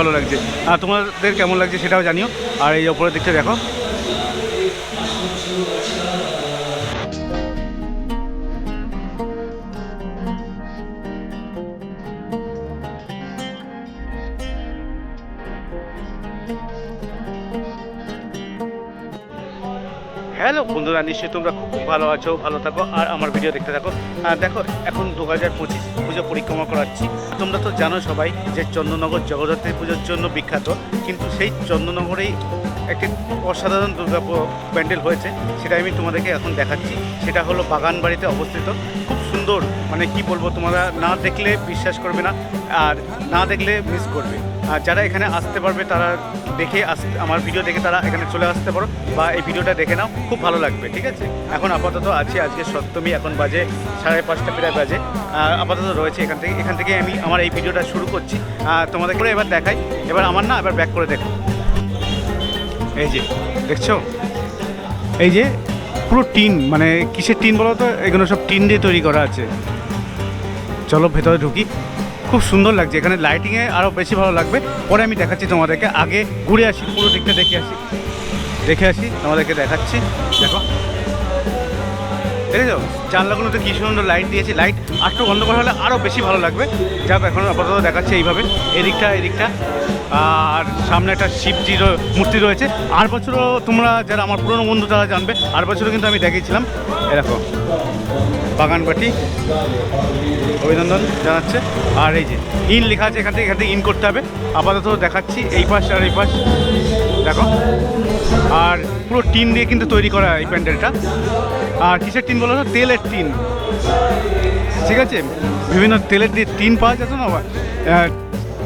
ভালো লাগছে। আর তোমাদের কেমন লাগছে সেটাও জানিও। আর এই ওপরের দিকটা দেখো। হ্যালো বন্ধুরা, নিশ্চয়ই তোমরা খুব ভালো আছো, ভালো থাকো, আর আমার ভিডিও দেখতে থাকো। দেখো, এখন দু হাজার পঁচিশ পুজো পরিক্রমা করাচ্ছি। তোমরা তো জানো সবাই যে চন্দননগর জগদ্ধাত্রী পুজোর জন্য বিখ্যাত, কিন্তু সেই চন্দ্রনগরেই একটি অসাধারণ দুর্গা প্যান্ডেল হয়েছে, সেটা আমি তোমাদেরকে এখন দেখাচ্ছি। সেটা হলো বাগান বাড়িতে অবস্থিত। খুব সুন্দর মানে কি বলব, তোমরা না দেখলে বিশ্বাস করবে না, আর না দেখলে মিস করবে। আর যারা এখানে আসতে পারবে, তারা দেখে আমার ভিডিও দেখে তারা এখানে চলে আসতে পারো বা এই ভিডিওটা দেখে নাও, খুব ভালো লাগবে, ঠিক আছে? এখন আপাতত আছি, আজকে সপ্তমী, এখন বাজে সাড়ে পাঁচটা, প্রায় বাজে। আপাতত রয়েছে এখান থেকে এখান থেকে আমি আমার এই ভিডিওটা শুরু করছি। তোমাদের করে এবার দেখাই, এবার আমার না, এবার ব্যাক করে দেখো এই যে, দেখছ? এই যে, পুরো টিন মানে কিসের টিন বলো তো? এগুলো সব টিন দিয়ে তৈরি করা আছে। চলো ভেতরে ঢুকি। খুব সুন্দর লাগছে। এখানে লাইটিংয়ে আরও বেশি ভালো লাগবে। পরে আমি দেখাচ্ছি তোমাদেরকে। আগে ঘুরে আসি, পুরো দিকটা দেখে আসি। দেখে আসি, তোমাদেরকে দেখাচ্ছি। দেখো। দেখেছ? জানলাগুলোতে কি সুন্দর লাইট দিয়েছে। লাইট বন্ধ করা হলে আরও বেশি ভালো লাগবে। যাক, এখন আপাতত দেখাচ্ছে এইভাবে। এদিকটা এদিকটা। আর সামনে একটা শিবজির মূর্তি রয়েছে। আর বছরও তোমরা যারা আমার পুরনো বন্ধু, তারা জানবে। আর বছরও কিন্তু আমি দেখিয়েছিলাম। এরকম বাগানবাটি। অভিনন্দন জানাচ্ছে। আর এই যে, ইন লেখা আছে, এখান থেকে এখান থেকে ইন করতে হবে। আপাতত দেখাচ্ছি এই পাশ আর এই পাশ। দেখো। আর পুরো টিন দিয়ে কিন্তু তৈরি করা এই প্যান্ডেলটা। আর কিসের টিন বলো তেলের টিন। ঠিক আছে? বিভিন্ন তেলের দিয়ে টিন পাওয়া যেত না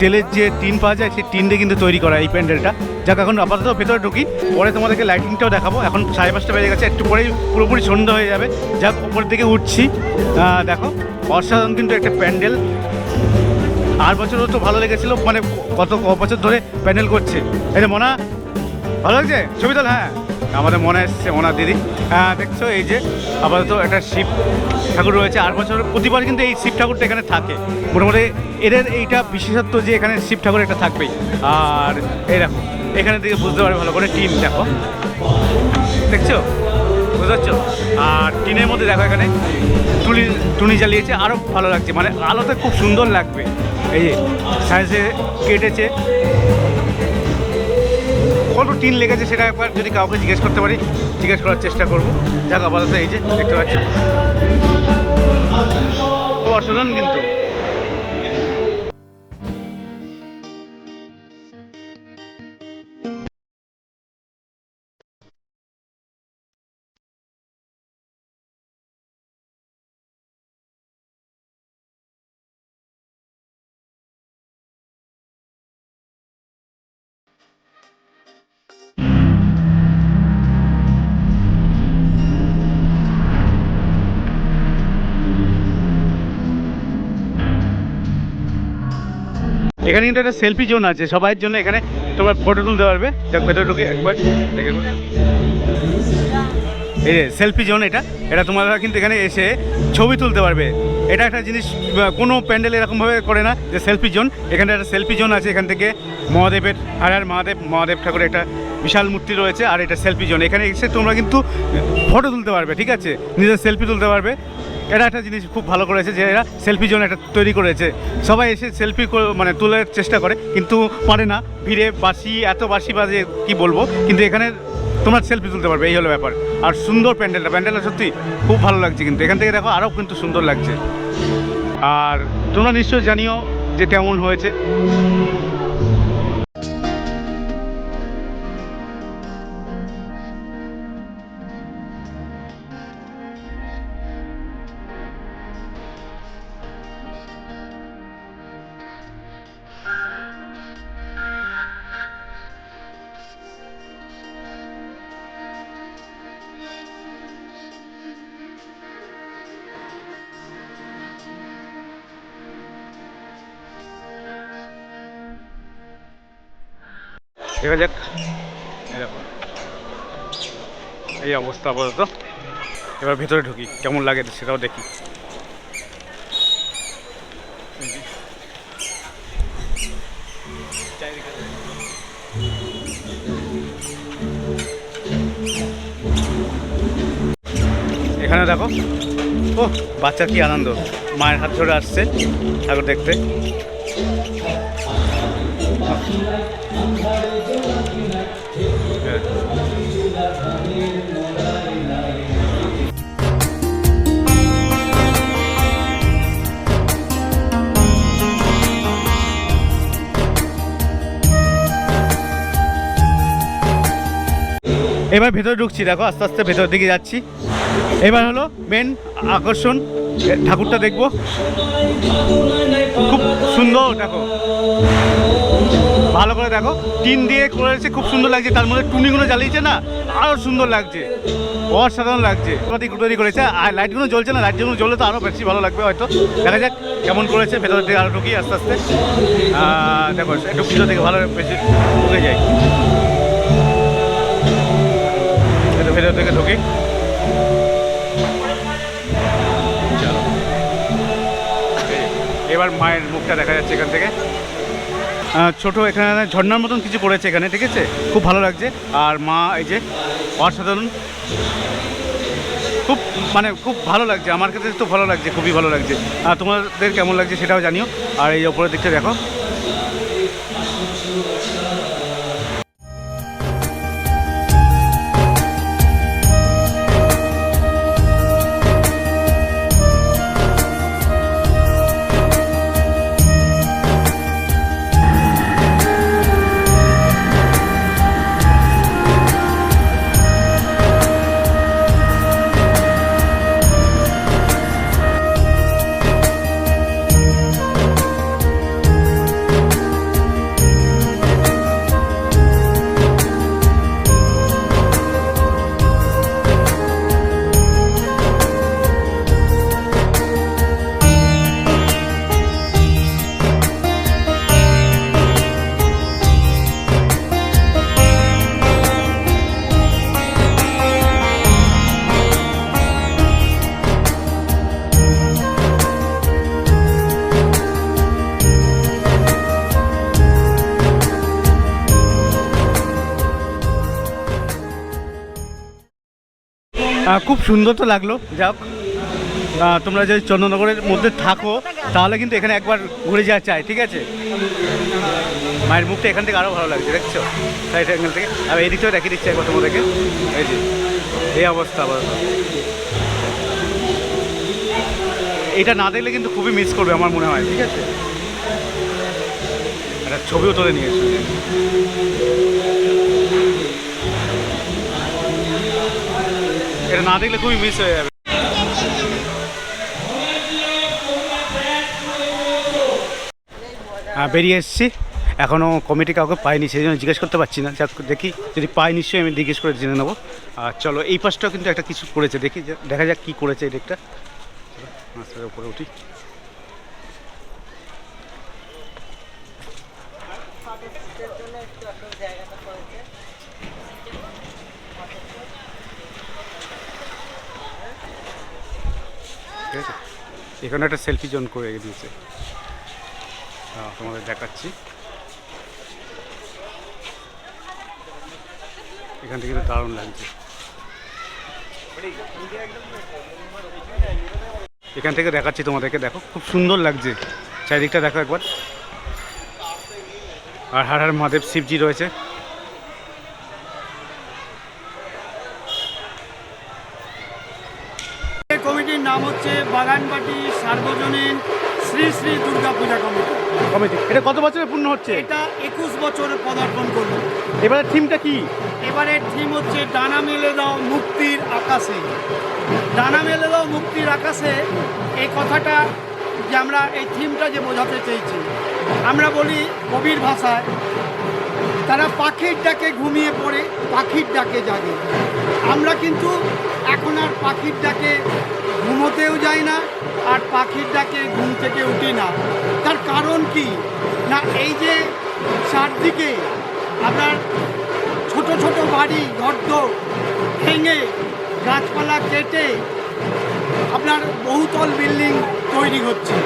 তেলের যে টিন পাওয়া যায়, সেই টিন দিয়ে কিন্তু তৈরি করা এই প্যান্ডেলটা। যাক, এখন আপাতত ভেতরে ঢুকি। পরে তোমাদেরকে লাইটিংটাও দেখাবো। এখন সাড়ে পাঁচটা বেজে গেছে, একটু পরেই পুরোপুরি সন্ধ্যা হয়ে যাবে। যাক উপরের দিকে উঠছি। দেখো, অসাধারণ কিন্তু একটা প্যান্ডেল। আর বছরও তো ভালো লেগেছিল মানে কত বছর ধরে প্যান্ডেল করছে। এটা মনা, ভালো লাগছে? ছবি তোল হ্যাঁ। আমাদের মনে এসছে ওনার দিদি। হ্যাঁ দেখছ, এই যে আপাতত একটা শিব ঠাকুর রয়েছে। আর বছর প্রতিবার কিন্তু এই শিব ঠাকুরটা এখানে থাকে। মোটামুটি এদের এইটা বিশেষত্ব যে এখানে শিব ঠাকুর একটা থাকবেই। আর এই দেখো, এখানে থেকে বুঝতে পারবে ভালো করে টিন, দেখো। দেখছ? বুঝতে পারছ? আর টিনের মধ্যে দেখো এখানে টুনি টুনি জ্বালিয়েছে। আরও ভালো লাগছে। মানে আলোতে খুব সুন্দর লাগবে। এই যে, সাইজে কেটেছে। কত টিন লেগেছে সেটা একবার যদি কাউকে জিজ্ঞেস করতে পারি, জিজ্ঞেস করার চেষ্টা করব। যাক, আপাতত এই যে, দেখতে পাচ্ছি অসাধারণ কিন্তু। এখানে কিন্তু একটা সেলফি জোন আছে সবার জন্য এখানে তোমার ফটো তুলতে পারবে। ভেতরে ঢুকে একবার। এই যে সেলফি জোন এটা এটা তোমরা কিন্তু এখানে এসে ছবি তুলতে পারবে। এটা একটা জিনিস কোনো প্যান্ডেল এরকমভাবে করে না যে সেলফি জোন এখানে একটা সেলফি জোন আছে, এখান থেকে মহাদেবের, আর আর মহাদেব মহাদেব ঠাকুরের একটা বিশাল মূর্তি রয়েছে, আর এটা সেলফি জোন এখানে এসে তোমরা কিন্তু ফটো তুলতে পারবে, ঠিক আছে? নিজের সেলফি তুলতে পারবে। এটা একটা জিনিস খুব ভালো করেছে যে এরা সেলফি জোন একটা তৈরি করেছে। সবাই এসে সেলফি মানে তোলার চেষ্টা করে, কিন্তু পারে না। ভিড়ে বাসি এত বাসি বাজে কি বলব? কিন্তু এখানে তোমরা সেলফি তুলতে পারবে, এই হলো ব্যাপার। আর সুন্দর প্যান্ডেলটা প্যান্ডেলটা সত্যি খুব ভালো লাগছে কিন্তু। এখান থেকে দেখো আরও কিন্তু সুন্দর লাগছে। আর তোমরা নিশ্চয়ই জানিও যে কেমন হয়েছে। দেখা যাক। এই অবস্থা আপাতত। এবার ভেতরে ঢুকি, কেমন লাগে সেটাও দেখি। এখানে দেখো। ও বাচ্চা কি আনন্দ। মায়ের হাত ধরে আসছে ঠাকুর দেখতে। এবার ভেতরে ঢুকছি, দেখো, আস্তে আস্তে ভেতরের দিকে যাচ্ছি। এবার হলো মেন আকর্ষণ ঠাকুরটা দেখব। খুব সুন্দর, দেখো। ভালো করে দেখো, টিন দিয়ে করেছে, খুব সুন্দর লাগছে। তার মধ্যে টুনিগুলো জ্বালিয়েছে না আরও সুন্দর লাগছে। অসাধারণ লাগছে। তৈরি করেছে, আর লাইটগুলো জ্বলছে না লাইটগুলো জ্বলে তো আরও বেশি ভালো লাগবে হয়তো। দেখা যাক কেমন করেছে ভেতর দিকে আরও ঢুকি আস্তে আস্তে। দেখো, একটু ভিতর থেকে ভালো বেশি ঢুকে যায়। ভেতর থেকে ঢুকি। এবার মায়ের মুখটা দেখা যাচ্ছে এখান থেকে। ছোট এখানে ঝর্নার মতন কিছু করেছে এখানে, ঠিক আছে? খুব ভালো লাগছে। আর মা, এই যে, অসাধারণ। খুব মানে খুব ভালো লাগছে। আমার কাছে তো ভালো লাগছে, খুবই ভালো লাগছে। আর তোমাদের কেমন লাগছে সেটাও জানিও। আর এই ওপরের দিকটা দেখো। খুব সুন্দর তো লাগল। যাক তোমরা যদি চন্দ্রনগরের মধ্যে থাকো, তাহলে কিন্তু এখানে একবার ঘুরে যাওয়া চাই, ঠিক আছে? মায়ের মুখটা এখান থেকে আরও ভালো লাগছে, দেখছ? সাইড অ্যাঙ্গেল থেকে। আর এই দিকটাও দেখিয়ে দিচ্ছে একবার তোমাদেরকে। এই যে, এই অবস্থা আবার। এটা না দেখলে কিন্তু খুবই মিস করবে, আমার মনে হয়, ঠিক আছে? একটা ছবিও তোলে নিয়ে এটা না দেখলে খুবই মিস হয়ে যাবে। হ্যাঁ বেরিয়ে এসেছি। এখনও কমিটি কাউকে পাইনি, সেই জন্য জিজ্ঞেস করতে পারছি না। যাক, দেখি যদি পাই নিশ্চয়ই আমি জিজ্ঞেস করে জেনে নেব। আর চলো, এই পাশটাও কিন্তু একটা কিছু করেছে। দেখি, দেখা যাক কী করেছে এই দিকটা। উপরে উঠি। ঠিক আছে? এখানে একটা সেলফি জোন করে দিয়েছে। তোমাদের দেখাচ্ছি। এখান থেকে দারুণ লাগছে। এখান থেকে দেখাচ্ছি তোমাদেরকে, দেখো, খুব সুন্দর লাগছে। চারিদিকটা দেখো একবার। আর হার হার মহাদেব শিবজি রয়েছে। শ্রী দুর্গা পূজা কমিটি। কমিটি। এটা কত বছরে পূর্ণ হচ্ছে? এটা একুশ বছর পদার্পণ করল এবারে থিমটা কি? এবারের থিম হচ্ছে ডানা মেলে দাও মুক্তির আকাশে। ডানা মেলে দাও মুক্তির আকাশে এই কথাটা যে আমরা এই থিমটা যে বোঝাতে চেয়েছি আমরা বলি কবির ভাষায় তারা পাখির ডাকে ঘুমিয়ে পড়ে পাখির ডাকে জাগে। আমরা কিন্তু এখন আর পাখির ডাকে ঘুমোতেও যাই না আর পাখির ডাকে ঘুম থেকে উঠি না। তার কারণ কি? না, এই যে চারদিকে আপনার ছোট ছোট বাড়ি গর্ত ভেঙে গাছপালা কেটে আপনার বহুতল বিল্ডিং তৈরি হচ্ছে।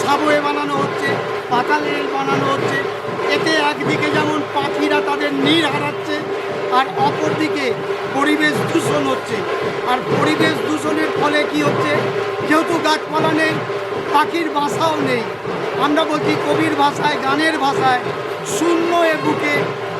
সাবওয়ে বানানো হচ্ছে, পাতাল রেল বানানো হচ্ছে, এতে একদিকে যেমন পাখিরা তাদের নীড় হারাচ্ছে, আর অপরদিকে পরিবেশ দূষণ হচ্ছে। আর পরিবেশ দূষণের ফলে কি হচ্ছে? যেহেতু গাছপালা নেই পাখির বাসাও নেই। আমরা বলছি কবির ভাষায় গানের ভাষায় শূন্য এ বুকে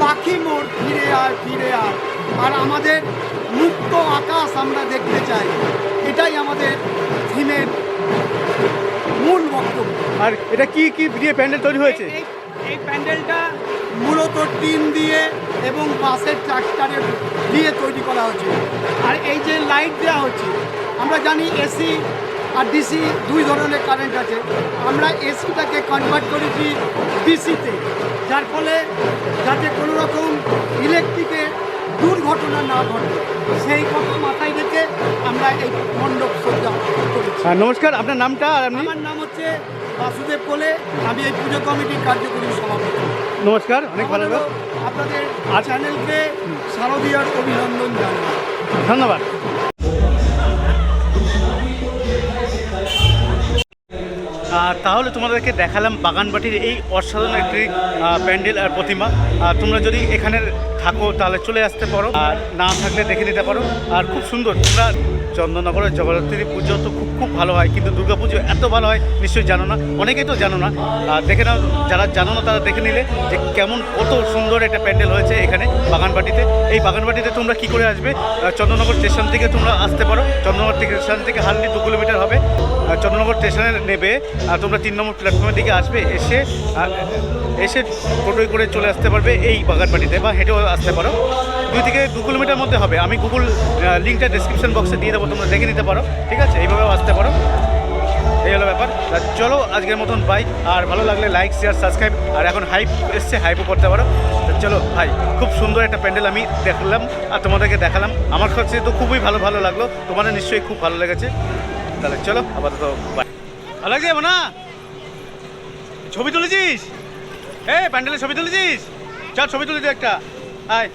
পাখি মোর ফিরে আয় ফিরে আয় আর আমাদের মুক্ত আকাশ আমরা দেখতে চাই। এটাই আমাদের থিমের মূল বক্তব্য। আর এটা কি কি দিয়ে প্যান্ডেল তৈরি হয়েছে? এই- প্যান্ডেলটা মূলত টিন দিয়ে এবং বাঁশের ট্রাক্টারে দিয়ে তৈরি করা হচ্ছে। আর এই যে লাইট দেওয়া হচ্ছে, আমরা জানি এসি আর ডিসি দুই ধরনের কারেন্ট আছে। আমরা এসিটাকে কনভার্ট করেছি ডিসিতে যার ফলে যাতে কোনো রকম ইলেকট্রিকের দুর্ঘটনা না ঘটে, সেই কথা মাথায় রেখে আমরা এই মণ্ডপ সজ্জা নমস্কার আপনার নামটা আর আপনি? আমার নাম হচ্ছে বাসুদেব কোলে। আমি এই পুজো কমিটির কার্যকরী সভাপতি। নমস্কার অনেক ভালো লাগল আপনাদের চ্যানেলকে শারদীয়ার অভিনন্দন জানাই। ধন্যবাদ। তাহলে তোমাদেরকে দেখালাম বাগানবাটির এই অসাধারণ একটি প্যান্ডেল আর প্রতিমা। আর তোমরা যদি এখানে থাকো তাহলে চলে আসতে পারো। আর না থাকলে দেখে নিতে পারো। আর খুব সুন্দর। তোমরা চন্দননগরের জগদ্ধাত্রী পুজো তো খুব খুব ভালো হয় কিন্তু দুর্গা পুজো এত ভালো হয় নিশ্চয়ই জানো না অনেকেই তো জানো না। দেখে নাও যারা জানো না তারা দেখে নিলে যে কেমন কত সুন্দর একটা প্যান্ডেল হয়েছে এখানে বাগানবাটিতে। এই বাগানবাটিতে তোমরা কি করে আসবে? আহ, চন্দননগর স্টেশন থেকে তোমরা আসতে পারো। চন্দননগর থেকে স্টেশন থেকে হার্ডলি দু কিলোমিটার হবে। আহ, চন্দননগর স্টেশনে নেবে আর তোমরা তিন নম্বর প্ল্যাটফর্মের দিকে আসবে এসে এসে টোটোয় করে চলে আসতে পারবে এই বাগানবাটিতে বা হেঁটেও আসতে পারো। দুই থেকে দু কিলোমিটার মধ্যে হবে। আমি গুগল লিঙ্কটা ডিসক্রিপশন বক্সে দিয়ে দেবো, তোমরা দেখে নিতে পারো, ঠিক আছে? এইভাবেও আসতে পারো। এই হলো ব্যাপার। চলো, আজকের মতন বাই আর ভালো লাগলে লাইক শেয়ার সাবস্ক্রাইব আর এখন হাইপ এসছে হাইপও করতে পারো। চলো, ভাই, খুব সুন্দর একটা প্যান্ডেল আমি দেখলাম আর তোমাদেরকে দেখালাম। আমার কাছে তো খুবই ভালো ভালো লাগল। তোমাদের নিশ্চয়ই খুব ভালো লেগেছে। তাহলে চলো, আপাতত বাই ভালো লাগছে না ছবি তুলেছিস? এ প্যান্ডেলের ছবি তুলেছিস? চল, ছবি তুলে একটা। আয়।